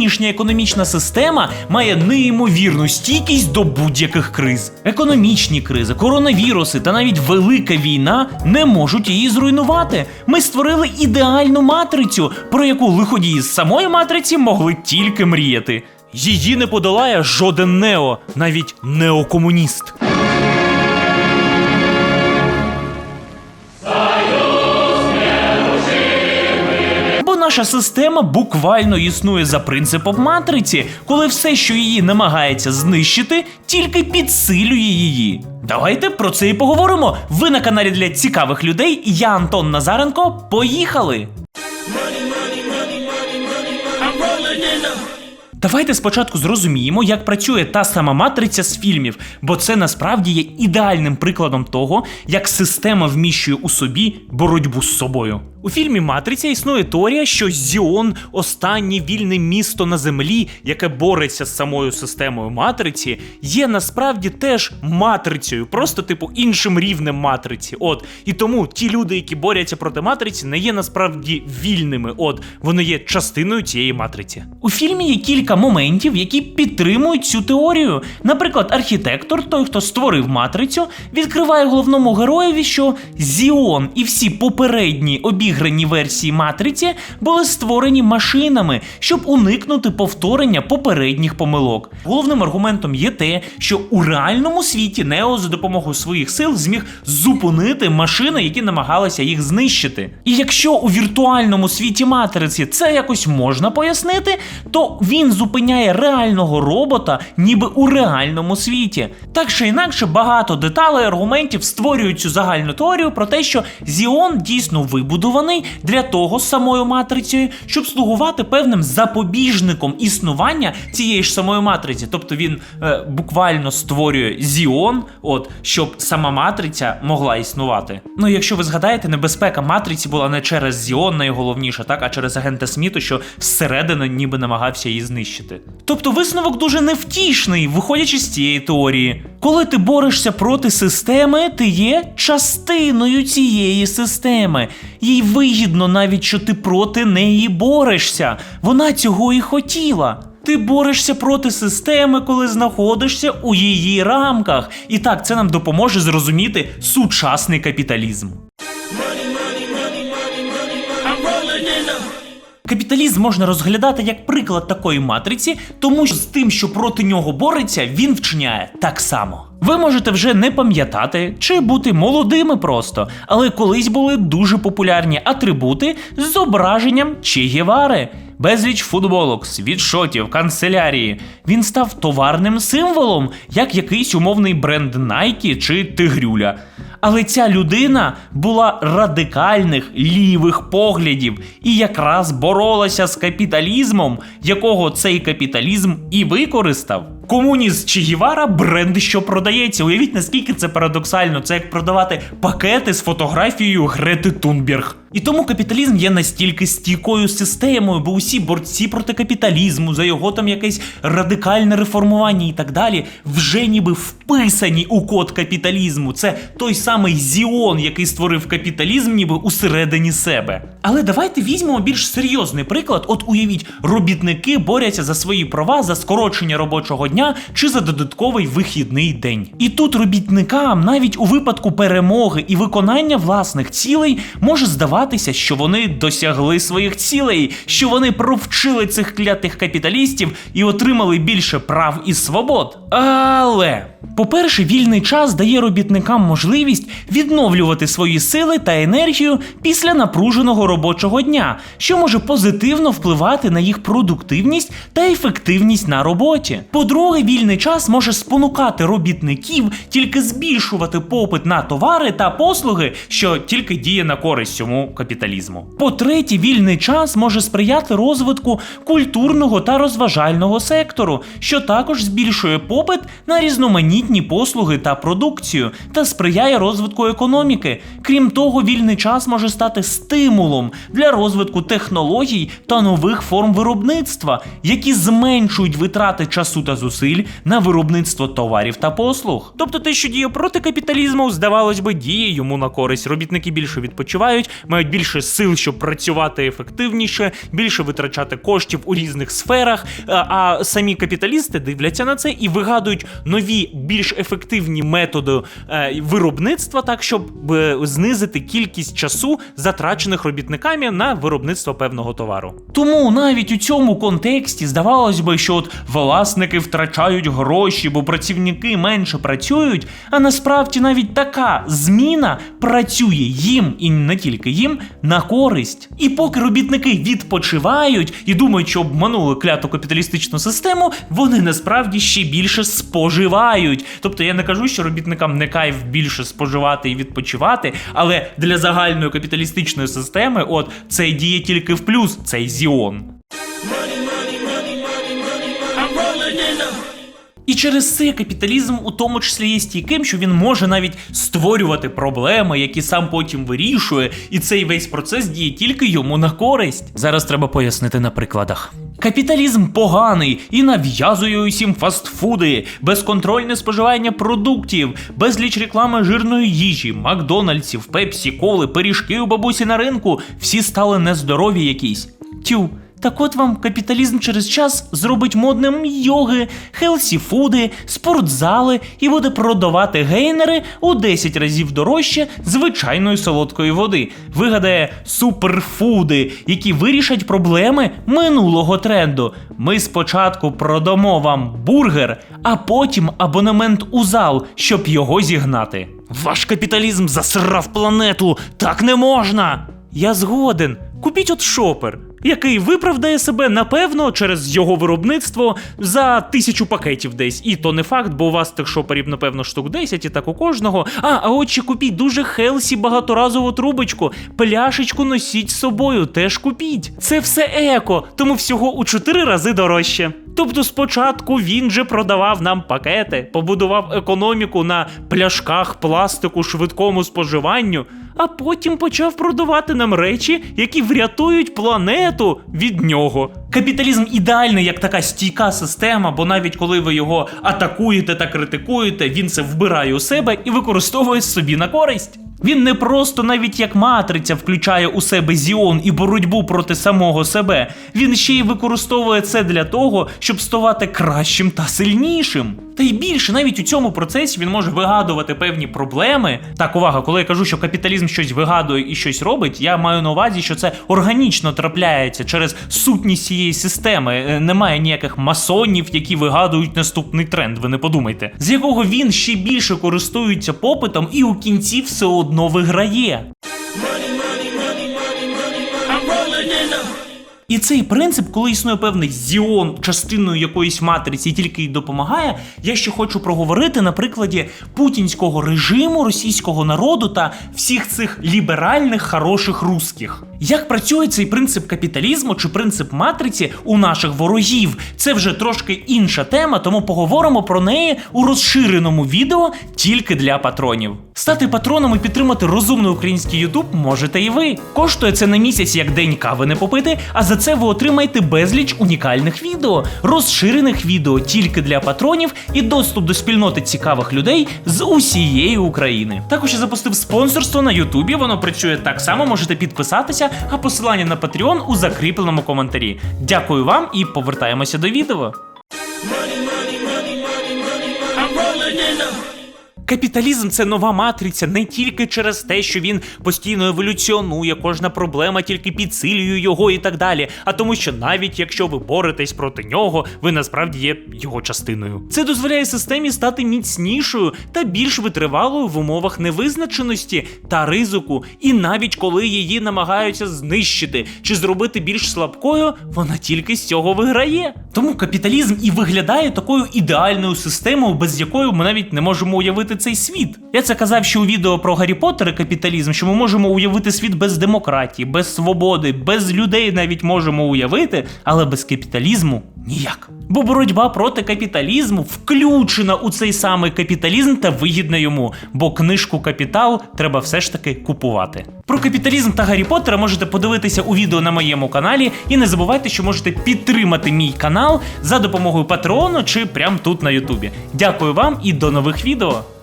Нинішня економічна система має неймовірну стійкість до будь-яких криз. Економічні кризи, коронавіруси та навіть велика війна не можуть її зруйнувати. Ми створили ідеальну матрицю, про яку лиходії з самої матриці могли тільки мріяти. Її не подолає жоден нео, навіть неокомуніст. Наша система буквально існує за принципом матриці, коли все, що її намагається знищити, тільки підсилює її. Давайте про це і поговоримо. Ви на каналі для цікавих людей. Я Антон Назаренко. Поїхали! Давайте спочатку зрозуміємо, як працює та сама матриця з фільмів, бо це насправді є ідеальним прикладом того, як система вміщує у собі боротьбу з собою. У фільмі Матриця існує теорія, що Зіон останнє вільне місто на землі, яке бореться з самою системою матриці, є насправді теж матрицею, просто типу іншим рівнем матриці. От і тому ті люди, які борються проти матриці, не є насправді вільними. От вони є частиною цієї матриці. У фільмі є кілька моментів, які підтримують цю теорію. Наприклад, архітектор, той, хто створив матрицю, відкриває головному героєві, що Зіон і всі попередні обіграні версії матриці були створені машинами, щоб уникнути повторення попередніх помилок. Головним аргументом є те, що у реальному світі Нео за допомогою своїх сил зміг зупинити машини, які намагалися їх знищити. І якщо у віртуальному світі матриці це якось можна пояснити, то він зупиняє реального робота, ніби у реальному світі. Так чи інакше, багато деталей аргументів створюють цю загальну теорію про те, що Зіон дійсно вибудований для того самою матрицею, щоб слугувати певним запобіжником існування цієї ж самої матриці. Тобто він е, буквально створює Зіон, от щоб сама матриця могла існувати. Ну, якщо ви згадаєте, небезпека матриці була не через Зіон, найголовніше, так, а через агента Сміту, що зсередини ніби намагався її знищити. Тобто висновок дуже невтішний, виходячи з цієї теорії. Коли ти борешся проти системи, ти є частиною цієї системи. Їй вигідно навіть, що ти проти неї борешся. Вона цього і хотіла. Ти борешся проти системи, коли знаходишся у її рамках. І так, це нам допоможе зрозуміти сучасний капіталізм. Капіталізм можна розглядати як приклад такої матриці, тому що з тим, що проти нього бореться, він вчиняє так само. Ви можете вже не пам'ятати чи бути молодими просто, але колись були дуже популярні атрибути з зображенням Че Гевари. Безліч футболок, світшотів, канцелярії. Він став товарним символом, як якийсь умовний бренд Nike чи Тигрюля. Але ця людина була радикальних лівих поглядів і якраз боролася з капіталізмом, якого цей капіталізм і використав. Комуніст чи Гівара бренд, що продається. Уявіть, наскільки це парадоксально. Це як продавати пакети з фотографією Грети Тунберг. І тому капіталізм є настільки стійкою системою, бо усі борці проти капіталізму, за його там якесь радикальне реформування і так далі, вже ніби вписані у код капіталізму. Це той самий Зіон, який створив капіталізм, ніби усередині себе. Але давайте візьмемо більш серйозний приклад. От уявіть, робітники борються за свої права, за скорочення робочого дня чи за додатковий вихідний день. І тут робітникам, навіть у випадку перемоги і виконання власних цілей, може здаватися, що вони досягли своїх цілей, що вони провчили цих клятих капіталістів і отримали більше прав і свобод. Але. По-перше, вільний час дає робітникам можливість відновлювати свої сили та енергію після напруженого робочого дня, що може позитивно впливати на їх продуктивність та ефективність на роботі. По-друге, вільний час може спонукати робітників тільки збільшувати попит на товари та послуги, що тільки діє на користь цьому капіталізму. По-третє, вільний час може сприяти розвитку культурного та розважального сектору, що також збільшує попит на різноманітні послуги та продукцію та сприяє розвитку економіки. Крім того, вільний час може стати стимулом для розвитку технологій та нових форм виробництва, які зменшують витрати часу та зусиль на виробництво товарів та послуг. Тобто те, що діє проти капіталізму, здавалось би, діє йому на користь. Робітники більше відпочивають, мають більше сил, щоб працювати ефективніше, більше витрачати коштів у різних сферах. А, а самі капіталісти дивляться на це і вигадують нові, більш ефективні методи е, виробництва, так щоб е, знизити кількість часу, затрачених робітниками на виробництво певного товару. Тому навіть у цьому контексті здавалось би, що от власники втрачають гроші, бо працівники менше працюють. А насправді навіть така зміна працює їм і не тільки їм на користь. І поки робітники відпочивають і думають, що обманули кляту капіталістичну систему, вони насправді ще більше споживають. Тобто я не кажу, що робітникам не кайф більше споживати і відпочивати, але для загальної капіталістичної системи, от це діє тільки в плюс цей зіон. І через це капіталізм у тому числі є стійким, що він може навіть створювати проблеми, які сам потім вирішує, і цей весь процес діє тільки йому на користь. Зараз треба пояснити на прикладах. Капіталізм поганий і нав'язує усім фастфуди, безконтрольне споживання продуктів, безліч реклами жирної їжі, Макдональдсів, Пепсі, коли, пиріжки у бабусі на ринку. Всі стали нездорові якісь. Тю. Так от вам капіталізм через час зробить модним йоги, хелсі фуди, спортзали і буде продавати гейнери у 10 разів дорожче звичайної солодкої води. Вигадає суперфуди, які вирішать проблеми минулого тренду. Ми спочатку продамо вам бургер, а потім абонемент у зал, щоб його зігнати. Ваш капіталізм засрав планету, так не можна. Я згоден. Купіть от шопер, який виправдає себе напевно через його виробництво за тисячу пакетів десь. І то не факт, бо у вас тих шоперів, напевно, штук 10 і так у кожного. А, а от ще купіть дуже хелсі багаторазову трубочку, пляшечку носіть з собою, теж купіть. Це все еко, тому всього у 4 рази дорожче. Тобто спочатку він же продавав нам пакети, побудував економіку на пляшках пластику швидкому споживанню, а потім почав продавати нам речі, які врятують планету від нього. Капіталізм ідеальний як така стійка система, бо навіть коли ви його атакуєте та критикуєте, він це вбирає у себе і використовує собі на користь. Він не просто навіть як матриця включає у себе зіон і боротьбу проти самого себе. Він ще й використовує це для того, щоб ставати кращим та сильнішим. Та й більше, навіть у цьому процесі він може вигадувати певні проблеми. Так, увага, коли я кажу, що капіталізм щось вигадує і щось робить, я маю на увазі, що це органічно трапляється через сутність цієї системи. Е, Немає ніяких масонів, які вигадують наступний тренд. Ви не подумайте, з якого він ще більше користується попитом і у кінці все одно виграє. І цей принцип, коли існує певний зіон частиною якоїсь матриці, тільки й допомагає, я ще хочу проговорити на прикладі путінського режиму, російського народу та всіх цих ліберальних хороших русських. Як працює цей принцип капіталізму чи принцип матриці у наших ворогів? Це вже трошки інша тема, тому поговоримо про неї у розширеному відео тільки для патронів. Стати патроном і підтримати розумний український Ютуб можете і ви. Коштує це на місяць як день кави не попити, а за це ви отримаєте безліч унікальних відео, розширених відео тільки для патронів і доступ до спільноти цікавих людей з усієї України. Також я запустив спонсорство на Ютубі, воно працює так само, можете а посилання на Patreon у закріпленому коментарі. Дякую вам і повертаємося до відео. Капіталізм це нова матриця не тільки через те, що він постійно еволюціонує, кожна проблема тільки підсилює його і так далі. А тому, що навіть якщо ви боретесь проти нього, ви насправді є його частиною. Це дозволяє системі стати міцнішою та більш витривалою в умовах невизначеності та ризику. І навіть коли її намагаються знищити чи зробити більш слабкою, вона тільки з цього виграє. Тому капіталізм і виглядає такою ідеальною системою, без якої ми навіть не можемо уявити цей світ. Я це казав ще у відео про Гаррі Поттер і капіталізм, що ми можемо уявити світ без демократії, без свободи, без людей навіть можемо уявити, але без капіталізму Ніяк. Бо боротьба проти капіталізму включена у цей самий капіталізм та вигідна йому, бо книжку Капітал треба все ж таки купувати. Про капіталізм та Гаррі Поттера можете подивитися у відео на моєму каналі. І не забувайте, що можете підтримати мій канал за допомогою Патреону чи прямо тут на Ютубі. Дякую вам і до нових відео!